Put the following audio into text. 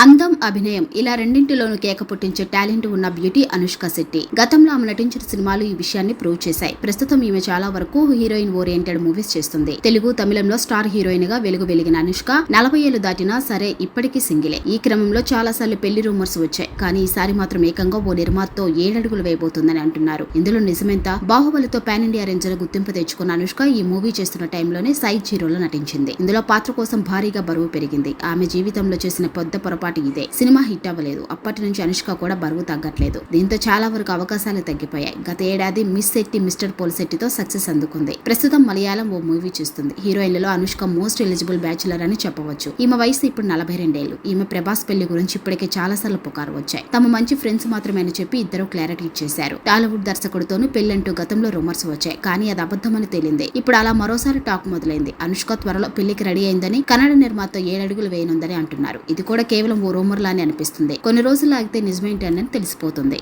అందం అభినయం ఇలా రెండింటిలోనూ కేక పుట్టించే టాలెంట్ ఉన్న బ్యూటీ అనుష్క శెట్టి. గతంలో ఆమె నటించిన సినిమాలు ఈ విషయాన్ని ప్రూవ్ చేశాయి. ప్రస్తుతం ఈమె చాలా వరకు హీరోయిన్ ఓరియంటెడ్ మూవీస్ చేస్తుంది. తెలుగు తమిళంలో స్టార్ హీరోయిన్గా వెలుగు వెలిగిన అనుష్క నలభై ఏళ్ళు దాటినా సరే ఇప్పటికీ సింగిలే. ఈ క్రమంలో చాలా సార్లు పెళ్ళి రూమర్స్ వచ్చాయి. కానీ ఈసారి మాత్రం ఏకంగా ఓ నిర్మాతతో ఏడడుగులు వేయబోతుందని అంటున్నారు. ఇందులో నిజమెంత? బాహుబలితో పాన్ ఇండియా రేంజర్ గుర్తింపు తెచ్చుకున్న అనుష్క ఈ మూవీ చేస్తున్న టైంలోనే సైజ్ జీరోలో నటించింది. ఇందులో పాత్ర కోసం భారీగా బరువు పెరిగింది. ఆమె జీవితంలో చేసిన పెద్ద పొరపాటు ఇదే. సినిమా హిట్ అవ్వలేదు. అప్పటి నుంచి అనుష్క కూడా బరువు తగ్గట్లేదు. దీంతో చాలా వరకు అవకాశాలు తగ్గిపోయాయి. గత ఏడాది మిస్ శెట్టి మిస్టర్ పోల్శెట్టితో సక్సెస్ అందుకుంది. ప్రస్తుతం మలయాళం ఓ మూవీ చూస్తుంది. హీరోయిన్లలో అనుష్క మోస్ట్ ఎలిజిబుల్ బ్యాచులర్ అని చెప్పవచ్చు. ఈమె వయసు ఇప్పుడు నలభై రెండేళ్ళు ఈమె ప్రభాస్ పెళ్ళి గురించి ఇప్పటికే చాలా సార్లు పుకారు వచ్చాయి. తమ మంచి ఫ్రెండ్స్ మాత్రమే అని చెప్పి ఇద్దరు క్లారిటీ ఇచ్చేశారు. టాలీవుడ్ దర్శకుడితోనూ పెళ్ళంటూ గతంలో రూమర్స్ వచ్చాయి. కానీ అది అబద్ధమని తేలింది. ఇప్పుడు అలా మరోసారి టాక్ మొదలైంది. అనుష్క త్వరలో పెళ్ళికి రెడీ అయిందని కన్నడ నిర్మాత ఏడడుగులు వేయనుందని అంటున్నారు. ఇది కూడా కేవలం ఓ రూమర్ లానే అనిపిస్తుంది. కొన్ని రోజులు ఆగితే నిజమేంటి అని తెలిసిపోతుంది.